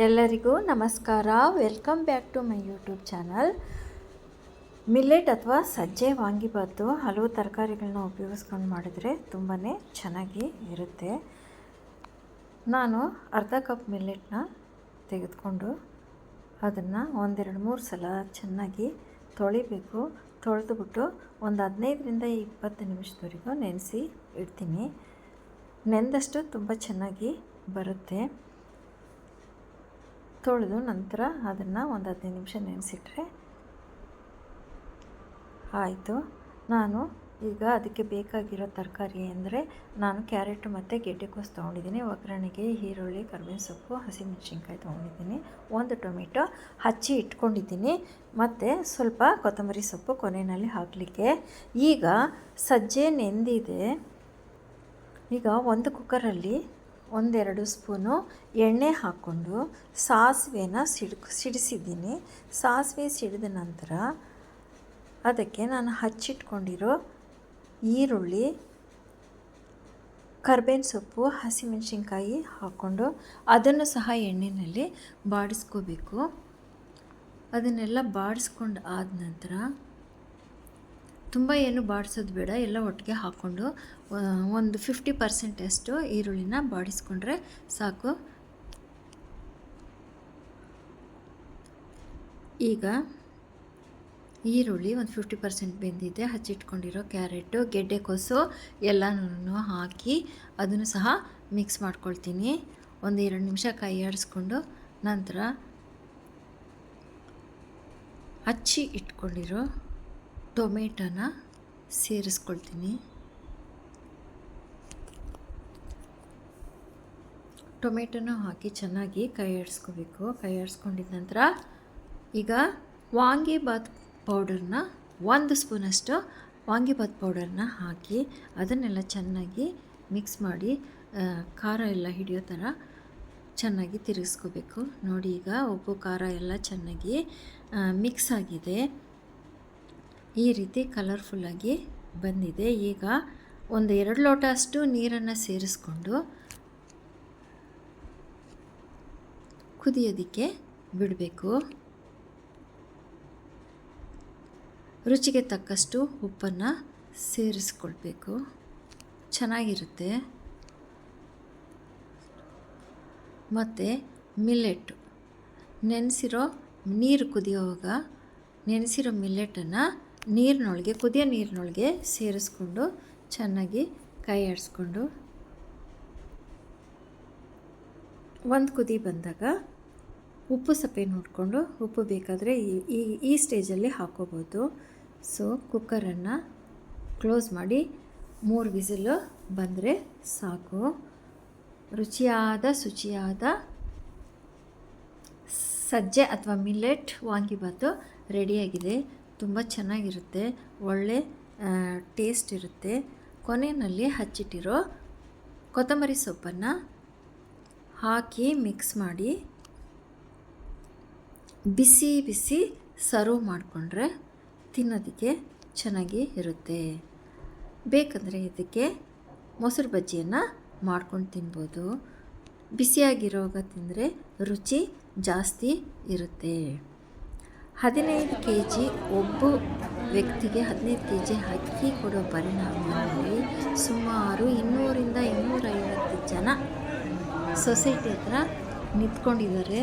ಎಲ್ಲರಿಗೂ ನಮಸ್ಕಾರ. Welcome back to my YouTube channel millet ಅಥವಾ ಸಜ್ಜೆ ವಾಂಗಿಬಾತು ಹಲವು ತರಕಾರಿಗಳನ್ನ ಉಪಯೋಗಿಸ್ಕೊಂಡು ಮಾಡಿದರೆ ತುಂಬಾ ಚೆನ್ನಾಗಿ ಇರುತ್ತೆ. ನಾನು ಅರ್ಧ ಕಪ್ ಮಿಲ್ಲೆಟ್ನ ತೆಗೆದುಕೊಂಡು ಅದನ್ನು ಒಂದೆರಡು ಮೂರು ಸಲ ಚೆನ್ನಾಗಿ ತೊಳಿಬೇಕು. ತೊಳೆದುಬಿಟ್ಟು ಒಂದು ಹದಿನೈದರಿಂದ ಇಪ್ಪತ್ತು ನಿಮಿಷದವರೆಗೂ ನೆನೆಸಿ ಇಡ್ತೀನಿ. ನೆಂದಷ್ಟು ತುಂಬ ಚೆನ್ನಾಗಿ ಬರುತ್ತೆ. ತೊಳೆದು ನಂತರ ಅದನ್ನು ಒಂದು ಹದಿನೈದು ನಿಮಿಷ ನೆನೆಸಿಟ್ರೆ ಆಯಿತು. ನಾನು ಈಗ ಅದಕ್ಕೆ ಬೇಕಾಗಿರೋ ತರಕಾರಿ ಅಂದರೆ ನಾನು ಕ್ಯಾರೆಟ್ ಮತ್ತು ಗೆಡ್ಡೆಕೋಸು ತೊಗೊಂಡಿದ್ದೀನಿ. ಒಗ್ಗರಣೆಗೆ ಈರುಳ್ಳಿ, ಕರ್ಬೇವಿನ ಸೊಪ್ಪು, ಹಸಿಮೆಣ್ಸಿನ್ಕಾಯಿ ತೊಗೊಂಡಿದ್ದೀನಿ. ಒಂದು ಟೊಮೆಟೊ ಹಚ್ಚಿ ಇಟ್ಕೊಂಡಿದ್ದೀನಿ. ಮತ್ತು ಸ್ವಲ್ಪ ಕೊತ್ತಂಬರಿ ಸೊಪ್ಪು ಕೊನೆಯಲ್ಲಿ ಹಾಕಲಿಕ್ಕೆ. ಈಗ ಸಜ್ಜೆ ನೆಂದಿದೆ. ಈಗ ಒಂದು ಕುಕ್ಕರಲ್ಲಿ ಒಂದೆರಡು ಸ್ಪೂನು ಎಣ್ಣೆ ಹಾಕ್ಕೊಂಡು ಸಾಸಿವೆನ ಸಿಡ್ ಸಿಡಿಸಿದ್ದೀನಿ. ಸಾಸಿವೆ ಸಿಡಿದ ನಂತರ ಅದಕ್ಕೆ ನಾನು ಹಚ್ಚಿಟ್ಕೊಂಡಿರೋ ಈರುಳ್ಳಿ, ಕರ್ಬೇವಿನ ಸೊಪ್ಪು, ಹಸಿಮೆಣಸಿನ್ಕಾಯಿ ಹಾಕ್ಕೊಂಡು ಅದನ್ನು ಸಹ ಎಣ್ಣೆಯಲ್ಲಿ ಬಾಡಿಸ್ಕೋಬೇಕು. ಅದನ್ನೆಲ್ಲ ಬಾಡಿಸ್ಕೊಂಡು ಆದ ನಂತರ ತುಂಬ ಏನು ಬಾಡಿಸೋದು ಬೇಡ, ಎಲ್ಲ ಒಟ್ಟಿಗೆ ಹಾಕ್ಕೊಂಡು ಒಂದು ಫಿಫ್ಟಿ ಪರ್ಸೆಂಟಷ್ಟು ಈರುಳ್ಳಿನ ಬಾಡಿಸ್ಕೊಂಡ್ರೆ ಸಾಕು. ಈಗ ಈರುಳ್ಳಿ ಒಂದು ಫಿಫ್ಟಿ ಪರ್ಸೆಂಟ್ ಬೆಂದಿದೆ, ಹಚ್ಚಿಟ್ಕೊಂಡಿರೋ ಕ್ಯಾರೆಟು ಗೆಡ್ಡೆಕೋಸು ಎಲ್ಲನೂ ಹಾಕಿ ಅದನ್ನು ಸಹ ಮಿಕ್ಸ್ ಮಾಡ್ಕೊಳ್ತೀನಿ. ಒಂದು ಎರಡು ನಿಮಿಷ ಕೈ ಆಡಿಸ್ಕೊಂಡು ನಂತರ ಹಚ್ಚಿ ಇಟ್ಕೊಂಡಿರೋ ಟೊಮೆಟೊನ ಸೇರಿಸ್ಕೊಳ್ತೀನಿ. ಟೊಮೆಟೊನ ಹಾಕಿ ಚೆನ್ನಾಗಿ ಕೈ ಆಡಿಸ್ಕೋಬೇಕು ಕೈ ಆಡಿಸ್ಕೊಂಡಿದ ನಂತರ ಈಗ ವಾಂಗಿಬಾತ್ ಪೌಡರ್ನ ಒಂದು ಸ್ಪೂನಷ್ಟು ವಾಂಗಿಬಾತ್ ಪೌಡರ್ನ ಹಾಕಿ ಅದನ್ನೆಲ್ಲ ಚೆನ್ನಾಗಿ ಮಿಕ್ಸ್ ಮಾಡಿ ಖಾರ ಎಲ್ಲ ಹಿಡಿಯೋ ಥರ ಚೆನ್ನಾಗಿ ತಿರುಗಿಸ್ಕೋಬೇಕು. ನೋಡಿ ಈಗ ಉಪ್ಪು, ಖಾರ ಎಲ್ಲ ಚೆನ್ನಾಗಿ ಮಿಕ್ಸ್ ಆಗಿದೆ. ಈ ರೀತಿ ಕಲರ್ಫುಲ್ಲಾಗಿ ಬಂದಿದೆ. ಈಗ ಒಂದು ಎರಡು ಲೋಟ ಅಷ್ಟು ನೀರನ್ನು ಸೇರಿಸ್ಕೊಂಡು ಕುದಿಯೋದಕ್ಕೆ ಬಿಡಬೇಕು. ರುಚಿಗೆ ತಕ್ಕಷ್ಟು ಉಪ್ಪನ್ನು ಸೇರಿಸ್ಕೊಳ್ಬೇಕು. ಚೆನ್ನಾಗಿರುತ್ತೆ. ಮತ್ತು ಮಿಲ್ಲೆಟ್ಟು ನೆನೆಸಿರೋ ನೀರು ಕುದಿಯೋವಾಗ ನೆನೆಸಿರೋ ಮಿಲ್ಲೆಟನ್ನು ನೀರಿನೊಳಗೆ, ಕುದಿಯೋ ನೀರಿನೊಳಗೆ ಸೇರಿಸ್ಕೊಂಡು ಚೆನ್ನಾಗಿ ಕೈ ಆಡಿಸ್ಕೊಂಡು ಒಂದು ಕುದಿ ಬಂದಾಗ ಉಪ್ಪು ಸಪ್ಪೆ ನೋಡಿಕೊಂಡು ಉಪ್ಪು ಬೇಕಾದರೆ ಈ ಈ ಸ್ಟೇಜಲ್ಲಿ ಹಾಕೋಬೋದು. ಸೊ ಕುಕ್ಕರನ್ನು ಕ್ಲೋಸ್ ಮಾಡಿ ಮೂರು ವಿಸಿಲು ಬಂದರೆ ಸಾಕು. ರುಚಿಯಾದ, ಶುಚಿಯಾದ ಸಜ್ಜೆ ಅಥವಾ ಮಿಲ್ಲೆಟ್ ವಾಂಗಿಬಾತು ರೆಡಿಯಾಗಿದೆ ತುಂಬ ಚೆನ್ನಾಗಿರುತ್ತೆ. ಒಳ್ಳೆ ಟೇಸ್ಟ್ ಇರುತ್ತೆ. ಕೊನೆಯಲ್ಲಿ ಹಚ್ಚಿಟ್ಟಿರೋ ಕೊತ್ತಂಬರಿ ಸೊಪ್ಪನ್ನು ಹಾಕಿ ಮಿಕ್ಸ್ ಮಾಡಿ ಬಿಸಿ ಬಿಸಿ ಸರ್ವ್ ಮಾಡಿಕೊಂಡ್ರೆ ತಿನ್ನೋದಕ್ಕೆ ಚೆನ್ನಾಗಿ ಇರುತ್ತೆ. ಬೇಕಂದರೆ ಇದಕ್ಕೆ ಮೊಸರು ಬಜ್ಜಿಯನ್ನು ಮಾಡ್ಕೊಂಡು ತಿನ್ಬೋದು. ಬಿಸಿಯಾಗಿರೋವಾಗ ತಿಂದರೆ ರುಚಿ ಜಾಸ್ತಿ ಇರುತ್ತೆ. ಹದಿನೈದು ಕೆ ಜಿ ಒಬ್ಬ ವ್ಯಕ್ತಿಗೆ ಹದಿನೈದು ಕೆ ಜಿ ಅಕ್ಕಿ ಕೊಡೋ ಪರಿಣಾಮದಲ್ಲಿ ಸುಮಾರು ಇನ್ನೂರಿಂದ ಇನ್ನೂರೈವತ್ತು ಜನ ಸೊಸೈಟಿ ಹತ್ರ ನಿಂತ್ಕೊಂಡಿದ್ದಾರೆ.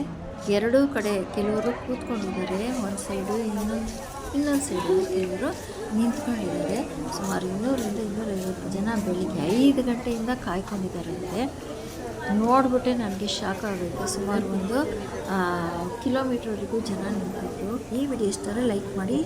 ಎರಡೂ ಕಡೆ ಕೆಲವರು ಕೂತ್ಕೊಂಡಿದ್ದಾರೆ. ಒಂದು ಸೈಡು ಇನ್ನೊಂದು ಇನ್ನೊಂದು ಸೈಡು ಕೆಲವರು ನಿಂತ್ಕೊಂಡಿದ್ದಾರೆ. ಸುಮಾರು ಇನ್ನೂರಿಂದ ಇನ್ನೂರೈವತ್ತು ಜನ ಬೆಳಿಗ್ಗೆ ಐದು ಗಂಟೆಯಿಂದ ಕಾಯ್ಕೊಂಡಿದ್ದಾರಂತೆ. ನೋಡಿಬಿಟ್ಟೆ ನನಗೆ ಶಾಕ್ ಆಗುತ್ತೆ ಸುಮಾರು ಒಂದು ಕಿಲೋಮೀಟ್ರ್ವರೆಗೂ ಜನ ನಿಂತಿದ್ರು. ಈ ವಿಡಿಯೋ ಇಷ್ಟರ ಲೈಕ್ ಮಾಡಿ